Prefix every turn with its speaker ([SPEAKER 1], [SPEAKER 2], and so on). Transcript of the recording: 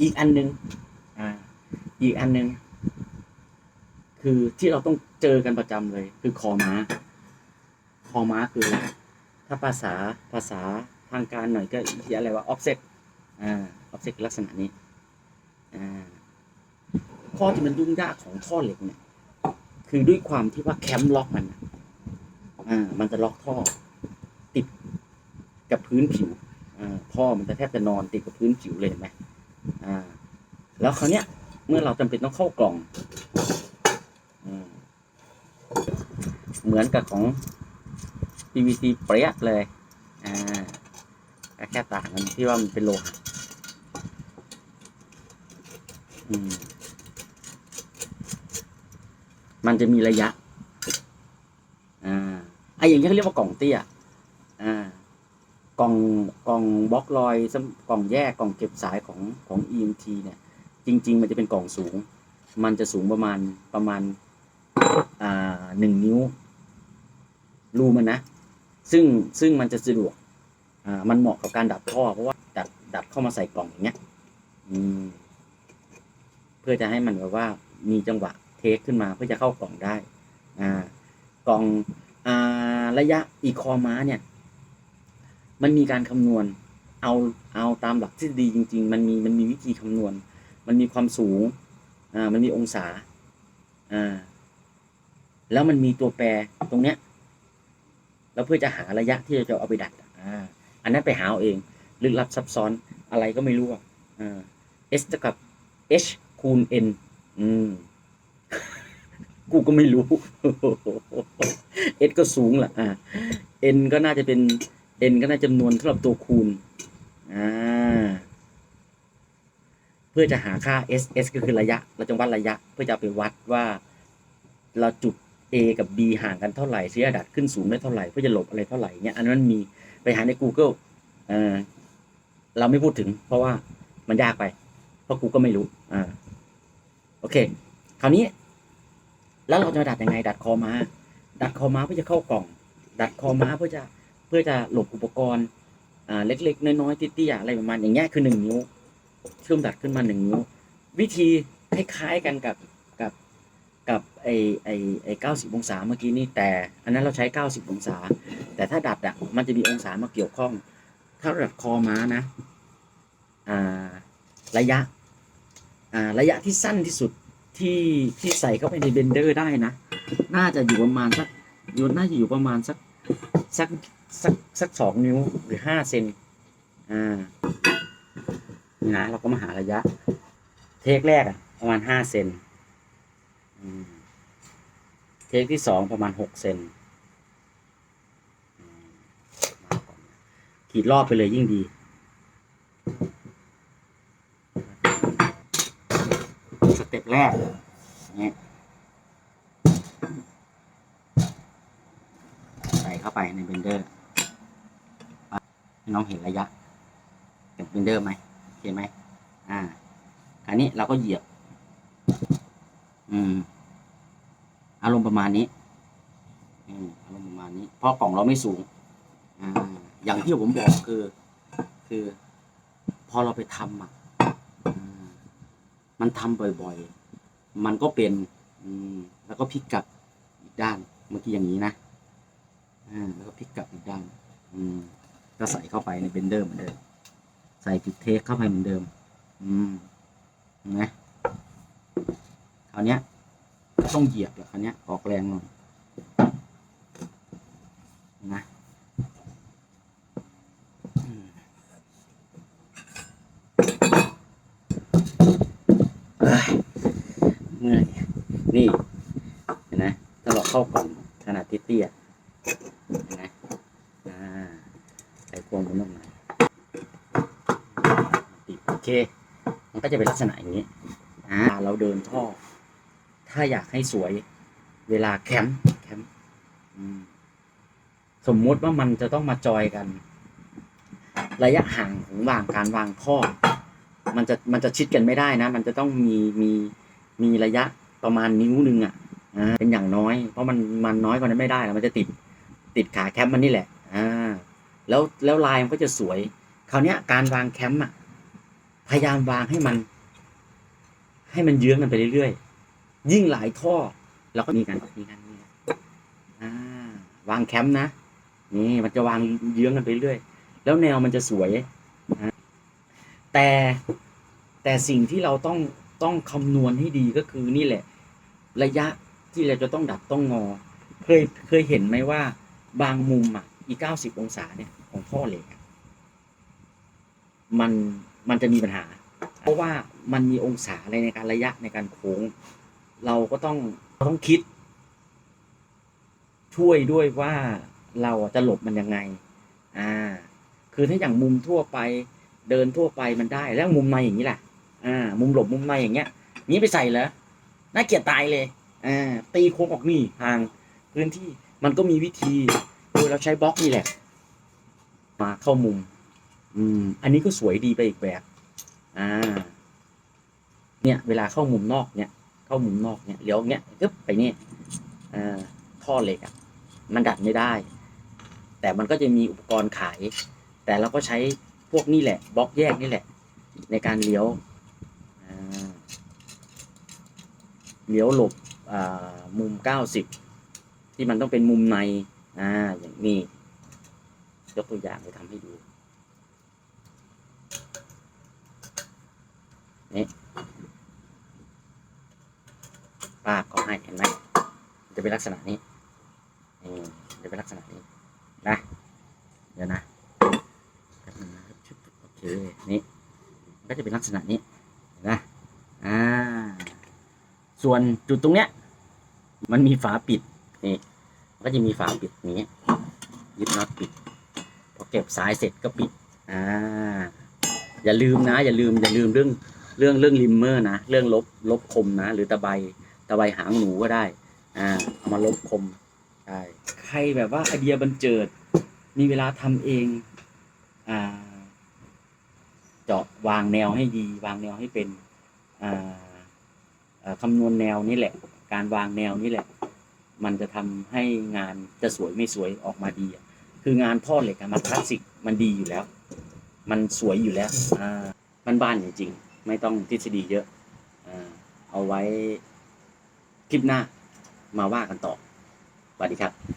[SPEAKER 1] อีกอันหนึ่งอ่า อีกอันหนึ่งคือที่เราต้องเจอกันประจำเลย คือคอม้า คอม้าคือ ถ้าภาษาภาษาทางการหน่อยก็เรียกอะไรว่า offset อ่า offset ลักษณะนี้อ่าข้อที่มันยุ่งยากของท่อเหล็กเนี่ย คือด้วยความที่ว่าแคมล็อกมันน่ะอ่า มันจะล็อกท่อ ติดกับพื้นผิวอ่าท่อมันจะแทบจะนอนติดกับพื้นผิวเลยเห็นไหม อ่า แล้วคราวเนี้ย เมื่อเราจำเป็นต้องเข้ากล่องอืมเหมือนกับของ PVC เปรี้ยเลย อ่าแค่ต่างกันที่ว่ามันเป็นโลหะอืมมันจะมีระยะ อ่าไอ้อย่างนี้เขาเรียกว่ากล่องเตี้ย อ่า กล่องกล่องบล็อกลอยสำกล่องแยกกล่องเก็บสายของของ EMT เนี่ย จริง ๆ มันจะเป็นกล่องสูง มันจะสูงประมาณประมาณอ่าหนึ่งนิ้ว รูมันนะ ซึ่งซึ่งมันจะสะดวกอ่ามันเหมาะกับการดัดท่อเพราะว่าดัดดัดเข้ามาใส่กล่องอย่างเงี้ยอืมเพื่อจะให้มันแบบว่ามีจังหวะเทคขึ้นมาเพื่อจะเข้ากล่องได้ อ่ากล่องอ่าระยะอีคอม้าเนี่ย มันมีการคำนวณ เอาเอาตามหลักทฤษฎีจริง ๆ มันมีมันมีวิธีคำนวณ มันมีความสูงอ่ามันมีองศาอ่าแล้วมันมีตัวแปรตรงเนี้ยแล้วเพื่อจะหาระยะที่จะเอาไปดัดอ่าอันนั้นไปหาเอาเองลึกลับซับซ้อนอะไรก็ไม่รู้อะอ่า S เท่ากับ H คูณ N อืมกูก็ไม่รู้ S ก็สูงแหละอ่า N ก็น่าจะเป็น N ก็น่าจำนวนสำหรับตัวคูณอ่าเพื่อจะหาค่า S S ก็คือระยะ เราจะวัดระยะ เพื่อจะไปวัดว่า เราจุด A กับ B ห่างกันเท่าไหร่เสียดัดขึ้นสูงได้เท่าไหร่ เพื่อจะหลบอะไรเท่าไหร่เนี่ยอันนั้นมีไปหาใน Google เออเราไม่พูดถึง เพราะว่ามันยากไป เพราะกูก็ไม่รู้อ่าโอเค คราวนี้ แล้วเราจะดัดยังไง ดัดคอมา ดัดคอมาเพื่อจะเข้ากล่อง ดัดคอมาเพื่อจะ เพื่อจะหลบอุปกรณ์อ่าเล็กๆ น้อยๆตี้ยๆอะไรประมาณอย่างเงี้ยคือหนึ่งนิ้วเชื่อมดัดขึ้นมาหนึ่งนิ้ว วิธีคล้ายๆกันกับกับกับไอไอไอเก้าสิบองศาเมื่อกี้นี่แต่ อันนั้นเราใช้เก้าสิบองศา แต่ถ้าดัดอะมันจะมีองศามาเกี่ยวข้อง ถ้าดัดคอม้านะอ่าระยะอ่าระยะที่สั้นที่สุดที่ที่ใส่เข้าไปในเบนเดอร์ได้นะ น่าจะอยู่ประมาณสักยู่น่าจะอยู่ประมาณสักสัก สักสักสองนิ้วหรือห้าเซนอ่านี่นะเราก็มาหาระยะ เทคแรกอะประมาณห้าเซนเทคที่สองประมาณหกเซนขีดรอบไปเลยยิ่งดีสเต็ปแรกนี่ใส่เข้าไปในเบนเดอร์ น้องเห็นระยะกับเบนเดอร์ไหมเห็นไหมอ่าอันนี้เราก็เหยียบ อืม อารมณ์ประมาณนี้ อืมอารมณ์ประมาณนี้ เพราะกล่องเราไม่สูง อ่า อย่างที่ผมบอกคือ คือ พอเราไปทำอะอืมมันทำบ่อยๆ มันก็เป็น อืม แล้วก็พลิกกลับอีกด้าน เมื่อกี้อย่างนี้นะ อ่า แล้วก็พลิกกลับอีกด้าน อืม ก็ใส่เข้าไปในเบนเดอร์เหมือนเดิม ใส่ปิดเทคเข้าไปเหมือนเดิม อืมนไหมคราวเนี้ยต้องเหยียบแบบคราวเนี้ยออกแรงหน่อยนะเมื่อยนี่เห็นไหมถ้าเราเข้าก่องขนาดเตี้ยๆเห็นไหมอ่า ใส่พวงบนนอกหน่อย ติดโอเค มันก็จะเป็นลักษณะอย่างนี้อ่าเราเดินท่อ ถ้าอยากให้สวยเวลาแคมป์แคมป์สมมุติว่ามันจะต้องมาจอยกัน ระยะห่างของวางการวางท่อ มันจะมันจะชิดกันไม่ได้นะ มันจะต้องมีมีมีระยะประมาณนิ้วหนึ่งอะเป็นอย่างน้อย เพราะมันมันน้อยกว่านั้นไม่ได้แล้วมันจะติดติดขาแคมป์มันนี่แหละ อ่า แล้วแล้วลายมันก็จะสวย คราวนี้การวางแคมป์อะ พยายามวางให้มัน ให้มันเยื้องกันไปเรื่อยๆ ยิ่งหลายท่อเราก็มีกันมีกันมีกันอ่วางแคมป์นะนี่มันจะวางเยื้องกันไปเรื่อยแล้วแนวมันจะสวยนะแต่แต่สิ่งที่เราต้องต้องคำนวณให้ดีก็คือนี่แหละ ระยะที่เราจะต้องดัดต้องงอ เคยเคยเห็นไหมว่าบางมุมอะอีเก้าสิบองศาเนี่ยของท่อเหล็กมัน มันจะมีปัญหา เพราะว่ามันมีองศาอะไรในการระยะในการโค้ง เราก็ต้องต้องคิด ช่วยด้วยว่าเราจะหลบมันยังไง อ่า คือถ้าอย่างมุมทั่วไปเดินทั่วไปมันได้แล้วมุมในอย่างนี้แหละอ่า มุมหลบมุมในอย่างเงี้ยนี้ไปใส่เหรอน่าเกลียดตายเลยอ่าตีโค้งออกนี่ห่างพื้นที่มันก็มีวิธีโดยเราใช้บล็อกนี่แหละ มาเข้ามุม อืม อันนี้ก็สวยดีไปอีกแบบ อ่า เนี่ย เวลาเข้ามุมนอกเนี่ย เข้ามุมนอกเนี่ยเลี้ยวเนี้ยกึ๊บไปนี่อ่าท่อเหล็กอะ มันดัดไม่ได้ แต่มันก็จะมีอุปกรณ์ขาย แต่เราก็ใช้พวกนี่แหละ บล็อกแยกนี่แหละ ในการเลี้ยวเลี้ยวหลบอ่ามุมเก้าสิบที่มันต้องเป็นมุมใน อ่า อย่างนี้ ยกตัวอย่างไปทำให้ดู นี่ป้าก็ให้เห็นไหมจะเป็นลักษณะนี้นี่จะเป็นลักษณะนี้นะเดี๋ยวนะโอเคนี่ก็จะเป็นลักษณะนี้เห็นะอ่าส่วนจุดตรงเนี้ย มันมีฝาปิดนี่ก็จะมีฝาปิดนี้ยึดน็อตปิดพอเก็บสายเสร็จก็ปิดอ่าอย่าลืมนะ อย่าลืมอย่าลืมเรื่อง เรื่องเรื่องริมเมอร์นะ เรื่องลบลบคมนะ หรือตะไบตะไบหางหนูก็ได้ อ่าเอามาลบคมใช่ใครแบบว่าไอเดียบันเจิด มีเวลาทำเอง อ่า เจาะวางแนวให้ดี วางแนวให้เป็น อ่าคำนวณแนวนี่แหละ การวางแนวนี่แหละ มันจะทำให้งานจะสวยไม่สวยออกมาดีอะคืองานท่อเหล็กมันคลาสสิกมันดีอยู่แล้ว มันสวยอยู่แล้ว อ่า มันบ้านจริงๆ ไม่ต้องทฤษฎีเยอะ เอาไว้คลิปหน้ามาว่ากันต่อสวัสดีครับ